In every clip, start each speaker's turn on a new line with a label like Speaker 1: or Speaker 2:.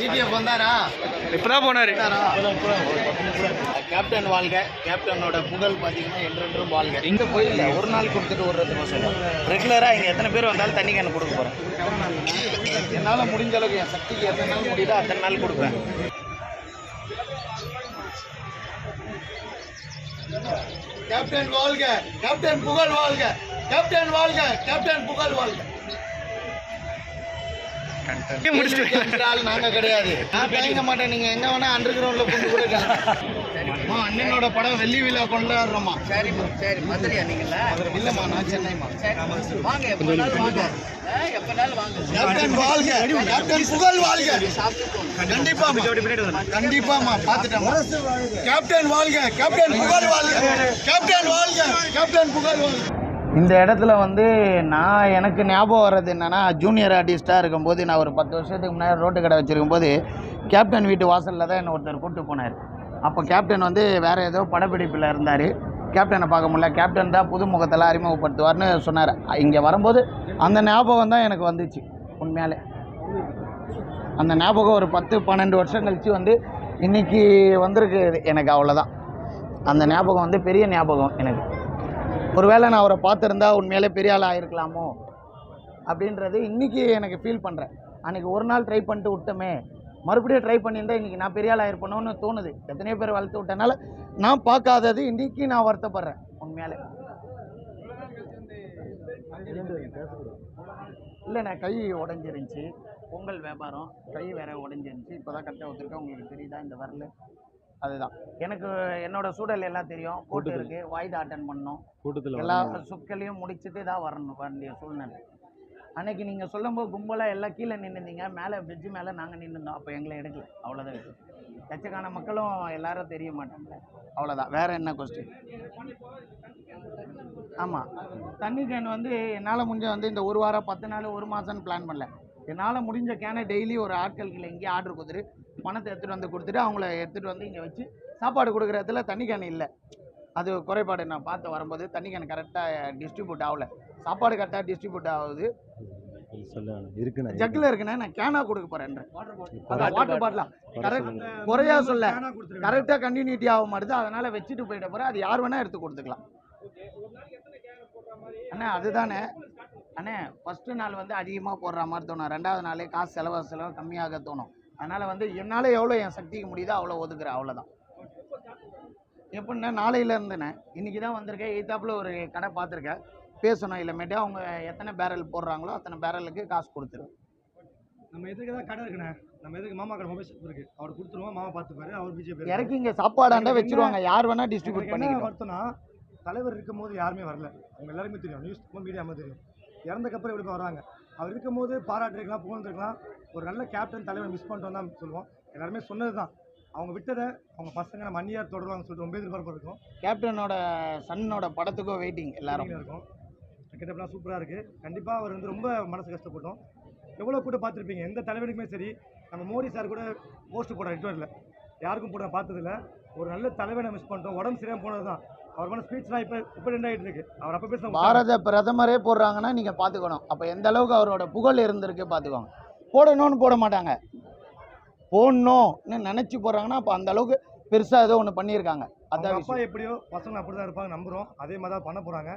Speaker 1: TTF வந்தாரா
Speaker 2: இப்பதான் போனாரு.
Speaker 1: கேப்டன் வாழ்க. கேப்டனோட புகழ் பார்த்தீங்கன்னா என்றென்றும் வாழ்க. இங்கே போயிடல ஒரு நாள் கொடுத்துட்டு ஒரு மாதம் ரெகுலராக இங்கே எத்தனை பேர் வந்தாலும் தண்ணி கேன் கொடுக்க போகிறேன் என்னால் முடிஞ்ச அளவுக்கு என் சக்திக்கு எத்தனை நாள் முடியுதோ அத்தனை நாள் கொடுப்பேன். கேப்டன் வாழ்க. கேப்டன் புகழ் வாழ்க. கேப்டன் வாழ்க. கேப்டன் புகழ் வாழ்க.
Speaker 2: முடிச்சுட்டு
Speaker 1: ஆள் கிடையாது. நான் தயங்க மாட்டேன். நீங்க எங்க வேணா அண்டர் கிரவுண்ட்ல கொண்டு கூட அம்மா அண்ணனோட படம் வெள்ளி விழா கொண்டாடுறோமா
Speaker 3: சரி சரி. மதுரையா நீங்களா?
Speaker 1: இல்லம்மா நான் சென்னைமா
Speaker 3: வாங்க எப்பனாலும் வாங்க.
Speaker 1: கண்டிப்பாமா பாத்துட்டேன் கேப்டன் வாழ்க. கேப்டன் புகழ் வாழ்க. கேப்டன் வாழ்க. கேப்டன் புகழ் வாழ்க. இந்த இடத்துல வந்து நான் எனக்கு ஞாபகம் வர்றது என்னென்னா ஜூனியர் ஆர்டிஸ்ட்டாக இருக்கும்போது நான் ஒரு பத்து வருஷத்துக்கு முன்னாடி ரோட்டு கடை வச்சுருக்கும் போது கேப்டன் வீட்டு வாசலில் தான் என்னை ஒருத்தர் கூப்பிட்டு போனார். அப்போ கேப்டன் வந்து வேறு ஏதோ படப்பிடிப்பில் இருந்தார். கேப்டனை பார்க்க முடியல. கேப்டன் தான் புது முகத்தெல்லாம் அறிமுகப்படுத்துவார்னு சொன்னார். இங்கே வரும்போது அந்த ஞாபகம் தான் எனக்கு வந்துச்சு உண்மையாலே. அந்த ஞாபகம் ஒரு பத்து பன்னெண்டு வருஷம் கழிச்சு வந்து இன்னைக்கு வந்திருக்கு. எனக்கு அவ்வளோதான் அந்த ஞாபகம் வந்து பெரிய ஞாபகம் எனக்கு. ஒருவேளை நான் அவரை பார்த்துருந்தா உண்மையிலே பெரிய ஆள் ஆயிருக்கலாமோ? அப்படின்றது இன்னைக்கு எனக்கு ஃபீல் பண்ணுறேன் அன்றைக்கி ஒரு நாள் ட்ரை பண்ணிட்டு விட்டோமே. மறுபடியும் ட்ரை பண்ணியிருந்தா இன்றைக்கி நான் பெரிய ஆள் ஆயிருப்பணும்னு தோணுது. எத்தனையோ பேர் வளர்த்து விட்டனால நான் பார்க்காதது இன்றைக்கி நான் வருத்தப்படுறேன் உண்மையாலே. இல்லைண்ணே கை உடஞ்சிருந்துச்சி. பொங்கல் வியாபாரம் கை வேற உடஞ்சிருந்துச்சி. இப்போ தான் கரெக்டாக ஒத்துருக்கேன் உங்களுக்கு தெரியுதா? இந்த வரல. அதுதான். எனக்கு என்னோட சூழல் எல்லாம் தெரியும். கூட்டு இருக்கு. வாய்தா அட்டன் பண்ணோம்
Speaker 2: கூட்டத்தில்
Speaker 1: எல்லா சுக்களையும் முடிச்சுட்டு தான் வரணும். வேண்டிய சூழ்நிலை. அன்னைக்கு நீங்கள் சொல்லும்போது கும்பலாக எல்லாம் கீழே நின்றுந்தீங்க மேலே பிரிட்ஜு மேலே நாங்கள் நின்றுந்தோம் அப்போ எங்களை எடுக்கல. அவ்வளோதான் லட்சக்கான மக்களும் எல்லாரும் தெரிய மாட்டாங்க. அவ்வளோதான் வேற என்ன கொஸ்டின் ஆமாம் தண்ணி கேன் வந்து என்னால் முடிஞ்ச வந்து இந்த ஒரு வாரம் பத்து நாள் ஒரு மாதம்னு பிளான் பண்ணல. என்னால் முடிஞ்ச கேனை டெய்லி ஒரு ஆட்களுக்கு இங்கேயே ஆர்டர் கொடுத்துட்டு பணத்தை எடுத்துகிட்டு வந்து கொடுத்துட்டு அவங்கள எடுத்துகிட்டு வந்து இங்கே வச்சு சாப்பாடு கொடுக்குற இடத்துல தண்ணி கேன் இல்லை. அது குறைபாடு நான் பார்த்து வரும்போது தண்ணி கேன் கரெக்டாக டிஸ்ட்ரிபியூட் ஆகல. சாப்பாடு கரெக்டாக டிஸ்ட்ரிபியூட் ஆகுது.
Speaker 2: இருக்குண்ணா
Speaker 1: ஜக்கில் இருக்குண்ணே நான் கேனா கொடுக்க போகிறேன் வாட்டர் பாட்டிலா கரெக்ட் குறையா சொல்ல. கரெக்டாக கண்டினியூட்டி ஆக மாட்டுது அதனால் வச்சுட்டு போயிட்ட போகிறேன் அது யார் வேணால் எடுத்து கொடுத்துக்கலாம். அண்ணே அதுதானே. அண்ணே ஃபஸ்ட்டு நாள் வந்து அதிகமாக போடுற மாதிரி தோணும். ரெண்டாவது நாளே காசு செலவு செலவு கம்மியாக தோணும். அதனால் வந்து என்னால் எவ்வளோ என் சக்திக்கு முடியுதோ அவ்வளோ ஒதுக்குறேன் அவ்வளோதான் எப்படின்னா நாளையில இருந்துண்ணே இன்னைக்கு தான் வந்திருக்கேன் எய்த்தாப்புல ஒரு கடை பார்த்துருக்கேன். பேசணும் இல்லைமேட்டு அவங்க எத்தனை பேரல் போடுறாங்களோ அத்தனை பேரலுக்கு காசு கொடுத்துருவேன்.
Speaker 4: நம்ம எதுக்கு தான் கடை இருக்குண்ணே? நம்ம எதுக்கு மாமா கடை மொபைல் ஷாப் இருக்கு? அவர் கொடுத்துருவோம் மாமா பார்த்துப்பாரு அவர் பிஜே
Speaker 1: இறக்கி இங்கே சாப்பாடாண்டா வச்சிருவாங்க யார் வேணால் டிஸ்ட்ரிபியூட் பண்ணிக்கணும்
Speaker 4: வருத்தம்னா தலைவர் இருக்கும்போது யாருமே வரல. அவங்க எல்லாருமே தெரியும். நியூஸ் மீடியாம தெரியும். இறந்தக்கப்புறம் எப்படி வராங்க? அவர் இருக்கும்போது பாராட்டிருக்கலாம் புகழ்ந்துருக்கலாம். ஒரு நல்ல கேப்டன் தலைவர் மிஸ் பண்ணிட்டோம் தான் சொல்லுவோம். எல்லாருமே சொன்னது தான். அவங்க விட்டதை அவங்க பசங்க நம்ம அந்நியார் தொடருவாங்க சொல்லிட்டு ரொம்ப எதிர்பார்ப்பு இருக்கும்.
Speaker 1: கேப்டனோட சன்னோட படத்துக்கும் வெயிட்டிங் எல்லாரும்.
Speaker 4: இருக்கும். கிட்டப்லாம் சூப்பராக இருக்குது கண்டிப்பாக அவர் வந்து ரொம்ப மனசு கஷ்டப்பட்டோம். எவ்வளோ கூட பார்த்துருப்பீங்க? எந்த தலைவனுக்குமே சரி நம்ம மோடி சார் கூட போஸ்ட் போட ரிட்வரில் யாருக்கும் போட பார்த்ததில்ல. ஒரு நல்ல தலைவனை மிஸ் பண்ணிட்டோம். உடம்பு சரியாக போனது தான் அவர் பண்ண ஸ்பீச்லாம் இப்போ இப்போ ரெண்டு ஆகிட்டு இருக்கு. அவர் அப்போ பேச
Speaker 1: பாரத பிரதமரே போடுறாங்கன்னா நீங்கள் பார்த்துக்கணும் அப்போ எந்த அளவுக்கு அவரோட புகழ் இருந்திருக்கு பார்த்துக்கோங்க போடணும்னு போட மாட்டாங்க. போடணும்னு நினச்சி போடுறாங்கன்னா அப்போ அந்த அளவுக்கு பெருசாக ஏதோ ஒன்று பண்ணியிருக்காங்க. அதான்
Speaker 4: அப்பா
Speaker 1: விஷயம்.
Speaker 4: எப்படியோ பசங்க அப்படி தான் இருப்பாங்க நம்புகிறோம் அதே மாதிரி தான் பண்ண போகிறாங்க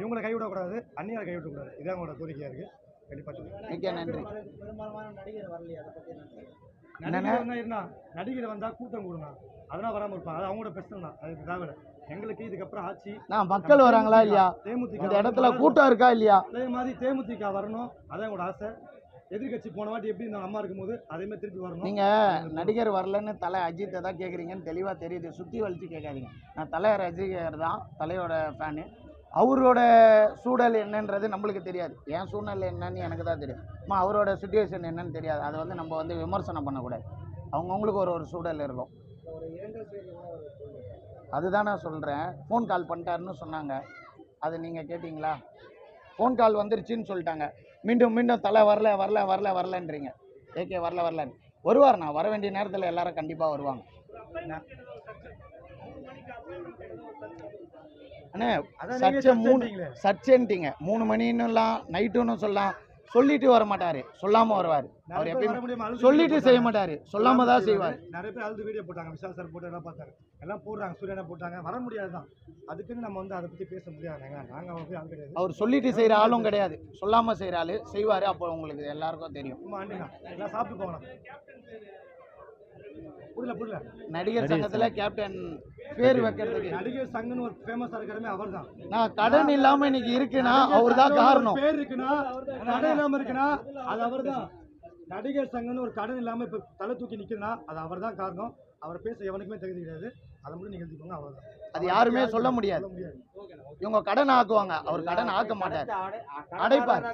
Speaker 4: இவங்களை கைவிடக்கூடாது அந்நியாரை கைவிடக்கூடாது இதான் அவங்களோட கோரிக்கையாக இருக்குது கண்டிப்பாக
Speaker 1: மிக்க நன்றி.
Speaker 4: நடிகர் வந்தா இருந்தா நடிகர் வந்தா கூட்டம் கூடணும் அதெல்லாம் வராம இருப்பாங்க. அது அவங்களோட பிரச்சனை தான். அது தேவை எங்களுக்கு இதுக்கப்புறம் ஆட்சி.
Speaker 1: நான் மக்கள் வராங்களா இல்லையா?
Speaker 4: தேமுதிக
Speaker 1: இந்த இடத்துல கூட்டம் இருக்கா இல்லையா?
Speaker 4: அதே மாதிரி தேமுதிக வரணும். அதான் எங்களோட ஆசை. எதிர்க்கட்சி போன வாட்டி எப்படி இந்த அம்மா இருக்கும்போது அதே மாதிரி திருப்பி வரணும்.
Speaker 1: நீங்கள் நடிகர் வரலன்னு தலை அஜித்தை தான் கேட்குறீங்கன்னு தெளிவாக தெரியுது. சுற்றி வலிச்சு கேட்காதீங்க. நான் தலை ரசிகர் தான் தலையோட ஃபேனு அவரோட சூழல் என்னன்றது நம்மளுக்கு தெரியாது. என் சூழ்நிலை என்னன்னு எனக்கு தான் தெரியும். அம்மா அவரோட சுச்சுவேஷன் என்னன்னு தெரியாது. அதை வந்து நம்ம வந்து விமர்சனம் பண்ணக்கூடாது. அவங்கவுங்களுக்கு ஒரு ஒரு சூழல் இருக்கும். அதுதான் நான் சொல்கிறேன் ஃபோன் கால் பண்ணிட்டாருன்னு சொன்னாங்க. அது நீங்கள் கேட்டிங்களா? ஃபோன் கால் வந்துருச்சுன்னு சொல்லிட்டாங்க. மீண்டும் மீண்டும் தலை வரல வரல வரல வரலன்றீங்க. ஏகே வரல வரலன்னு. வருவார். நான் வர வேண்டிய நேரத்தில் எல்லாரும் கண்டிப்பாக வருவாங்க. அண்ணே சர்ச்சை மூணு. சர்ச்சைன்ட்டீங்க. மூணு மணின்னுலாம் நைட்டுன்னு சொல்லலாம். சொல்லிட்டு வர மாட்டாரு சொல்லாம வருவார். அவர் எப்பயுமே சொல்லிட்டு செய்ய. மாட்டாரு சொல்லாம தான் செய்வார்.
Speaker 4: நிறைய பேர் அழுது வீடியோ போட்டாங்க. விஷால் சார் போட்டு எல்லாம் பார்த்தாங்க எல்லாம் போடுறாங்க. சூரியனா போட்டாங்க. வர முடியாது தான் அதுக்குன்னு நம்ம வந்து அதை பத்தி பேச முடியாதுங்க நாங்க ஆள் கிடையாது.
Speaker 1: அவர் சொல்லிட்டு செய்யற ஆளும் கிடையாது. சொல்லாம செய்யற ஆளு செய்வாரு. அப்போ உங்களுக்கு எல்லாருக்கும் தெரியும்.
Speaker 4: ஆண்டினா. எல்லாம் சாப்பிட்டு போகலாம்.
Speaker 1: நடிகர் சங்கத்துல கேப்டன் பேர் வைக்கிறதுக்கு.
Speaker 4: நடிகர் சங்கன்னு ஒரு ஃபேமஸா இருக்கிறமே அவர் தான்
Speaker 1: நான் கடன் இல்லாம இன்னைக்கு இருக்குன்னா அவர் தான் காரணம்.
Speaker 4: பேர் இருக்குன்னா கடன் இல்லாம இருக்குன்னா அது அவர் தான் நடிகர் சங்கம்னு ஒரு கடன் இல்லாம இப்ப தலை தூக்கி நிக்குதுன்னா அது அவர் தான் காரணம். அவர் பேச எவனுக்குமே தகுதி கிடையாது. அதை மட்டும் நீங்க எழுதிக்கோங்க அவ்வளவுதான்
Speaker 1: அது யாருமே சொல்ல முடியாது.
Speaker 4: சொல்ல முடியாது.
Speaker 1: இவங்க கடன் ஆக்குவாங்க. அவர் கடன் ஆக்க மாட்டார். அடைப்பார்.